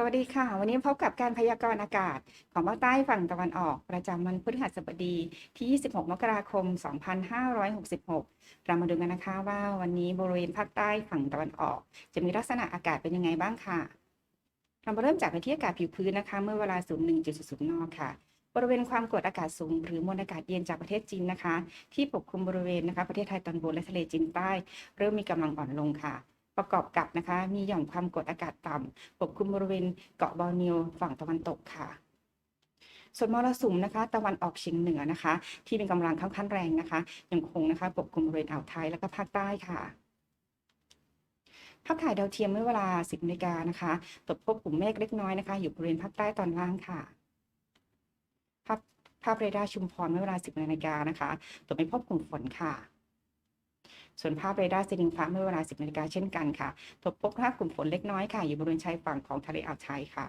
สวัสดีค่ะ วันนี้พบกับการพยากรณ์อากาศของภาคใต้ฝั่งตะวันออก ประจำวันพฤหัสบดีที่ 26 มกราคม 2566 เรามาดูกันนะคะว่าวันนี้บริเวณภาคใต้ฝั่งตะวันออก จะมีลักษณะอากาศเป็นยังไงบ้างค่ะ เรามาเริ่มจากพื้นที่อากาศผิวพื้นนะคะ เมื่อเวลา 01.00 น ค่ะ บริเวณความกดอากาศสูง หรือมวลอากาศเย็นจากประเทศจีนนะคะ ที่ปกคลุมบริเวณนะคะประเทศไทยตอนบนและทะเลจีนใต้ เริ่มมีกำลังอ่อนลงค่ะ ประกอบกับนะคะ มีหย่อมความกดอากาศต่ำปกคลุมบริเวณเกาะบอร์เนียวฝั่งตะวันตกค่ะส่วนมรสุมนะคะตะวันออกเฉียงเหนือนะคะ ที่มีกำลังค่อนข้างแรงนะคะยังคงนะคะปกคลุมบริเวณอ่าวไทยและก็ภาคใต้ค่ะภาพถ่ายดาวเทียมเมื่อเวลา 10นาฬิกานะคะตรวจพบกลุ่มเมฆเล็กน้อยนะคะ อยู่บริเวณภาคใต้ตอนล่างค่ะภาพภาพเรดาร์ชุมพรเมื่อเวลา 10นาฬิกานะคะตรวจไม่พบกลุ่มฝนค่ะ ส่วนภาพเรดาร์ซีดิงฟ้าเมื่อเวลา 10นาฬิกาเช่นกันค่ะตรวจพบภาพกลุ่มฝนเล็กน้อยค่ะ อยู่บริเวณชายฝั่งของทะเลอ่าวไทยค่ะ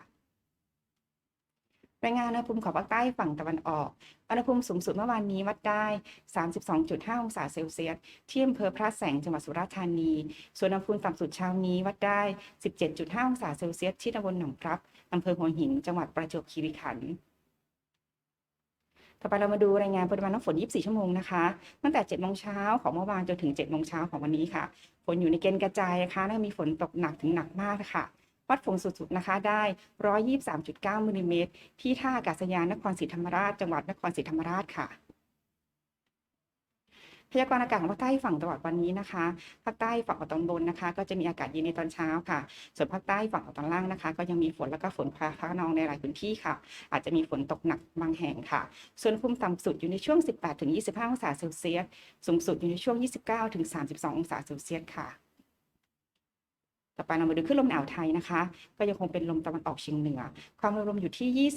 รายงานอุณหภูมิของภาคใต้ฝั่งตะวันออก อุณหภูมิสูงสุดเมื่อวานนี้วัดได้ 32.5 องศาเซลเซียส ที่อำเภอพระแสงจังหวัดสุราษฎร์ธานี ส่วนอุณหภูมิต่ำสุดเช้านี้วัดได้ 17.5 องศาเซลเซียส ที่ตำบลหนองพลับอำเภอหัวหิน จังหวัดประจวบคีรีขันธ์ ต่อไปเรามาดูรายงานปริมาณน้ำฝน 24 ชั่วโมงนะคะ ตั้งแต่ 7 โมงเช้าของเมื่อวานจนถึง 7 โมงเช้าของวันนี้ค่ะ ฝนอยู่ในเกณฑ์กระจายนะคะแล้วมีฝนตกหนักถึงหนักมากค่ะ วัดฝนสุดๆนะคะได้ 123.9มิลลิเมตรที่ท่าอากาศยานนครศรีธรรมราช จังหวัดนครศรีธรรมราชค่ะ พยากรณ์อากาศของภาคใต้ฝั่งตะวันออกวันนี้นะคะภาคใต้ฝั่งตอนบนนะคะ ก็จะมีอากาศเย็นในตอนเช้าค่ะ ส่วนภาคใต้ฝั่งตอนล่างนะคะ ก็ยังมีฝนแล้วก็ฝนฟ้าขนองในหลายพื้นที่ค่ะ อาจจะมีฝนตกหนักบางแห่งค่ะ ส่วนอุณหภูมิต่ำสุดอยู่ในช่วง 18-25 องศาเซลเซียส สูงสุดอยู่ในช่วง 29-32 องศาเซลเซียสค่ะ ต่อไปเรามาดูคลื่นลมในอ่าวไทยนะคะ ก็ยังคงเป็นลมตะวันออกเฉียงเหนือ ความเร็วลมอยู่ที่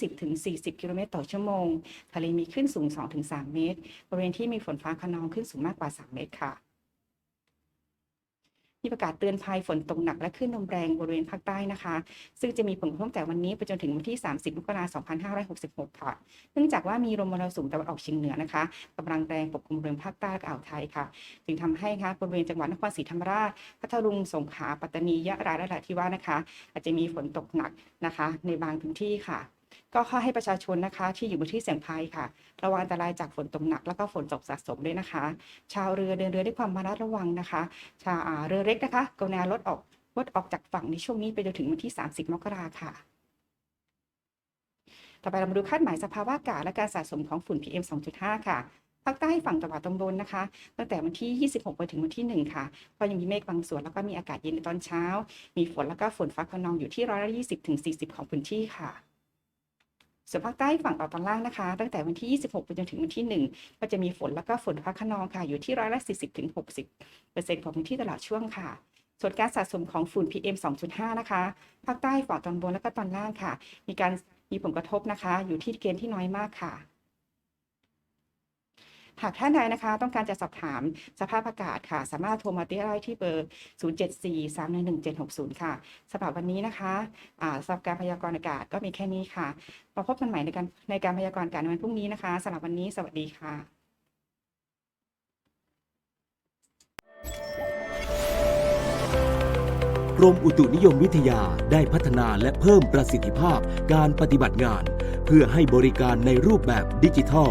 20-40 กิโลเมตรต่อชั่วโมง ทะเลมีขึ้นสูง 2-3 เมตร บริเวณที่มีฝนฟ้าคะนองขึ้นสูงมากกว่า 3 เมตรค่ะ มีประกาศเตือนภัยฝนตกหนักและคลื่นลมแรงบริเวณภาคใต้นะคะ ซึ่งจะมีผลกระทบตั้งแต่วันนี้ไปจนถึงวันที่ 30มกราคม2566 ค่ะ เนื่องจากว่ามีลมมรสุมตะวันออกเฉียงเหนือนะคะกำลังแรงปกคลุมบริเวณภาคใต้และอ่าวไทยค่ะ จึงทำให้นะคะบริเวณจังหวัดนครศรีธรรมราชพัทลุงสงขลาปัตตานียะลาและนราธิวาสนะคะ อาจจะมีฝนตกหนักนะคะ ในบางพื้นที่ค่ะ ก็ขอให้ประชาชนนะคะที่อยู่บนที่เสี่ยงภัยค่ะ ระวังอันตรายจากฝนตกหนัก แล้วก็ฝนตกสะสมด้วยนะคะ ชาวเรือเดินเรือด้วยความระมัดระวังนะคะ ชาวเรือเล็กนะคะกรุณาลดออกลดออกจากฝั่งในช่วงนี้ไปจนถึงวันที่ 30 มกราค่ะ ต่อไปเรามาดูคาดหมายสภาวะอากาศและการสะสมของฝุ่น PM 2.5 ค่ะภาคใต้ฝั่งตะวันตกบนนะคะ ตั้งแต่วันที่ 26 ไปถึงวันที่ 1 ค่ะ ก็ยังมีเมฆบางส่วนแล้วก็มีอากาศเย็นในตอนเช้า มีฝนแล้วก็ฝนฟ้าคะนองอยู่ที่ร้อยละ20ถึง40 ของพื้นที่ค่ะ ส่วนภาคใต้ฝั่งอ่าวตอนล่างนะคะ ตั้งแต่วันที่ 26 ไปจนถึงวันที่ 1 ก็จะมีฝนแล้วก็ฝนฟ้าคะนองค่ะ อยู่ที่ร้อยละ 40ถึง60เปอร์เซ็นต์ของพื้นที่ตลอดช่วงค่ะ ส่วนการสะสมของฝุ่น PM 2.5 นะคะ ภาคใต้ฝั่งตอนบนและก็ตอนล่างค่ะ มีการมีผลกระทบนะคะ อยู่ที่เกณฑ์ที่น้อยมากค่ะ หากท่านใดนะคะ ต้องการจะสอบถามสภาพอากาศค่ะ สามารถโทรมาได้ที่เบอร์ 074-311-760 ค่ะสำหรับวันนี้นะคะสำหรับการพยากรณ์อากาศก็มีแค่นี้ค่ะมาพบกันใหม่ในการในการพยากรณ์อากาศในวันพรุ่งนี้นะคะสำหรับวันนี้สวัสดีค่ะกรมอุตุนิยมวิทยาได้พัฒนาและเพิ่มประสิทธิภาพการปฏิบัติงาน เพื่อให้บริการในรูปแบบดิจิทัล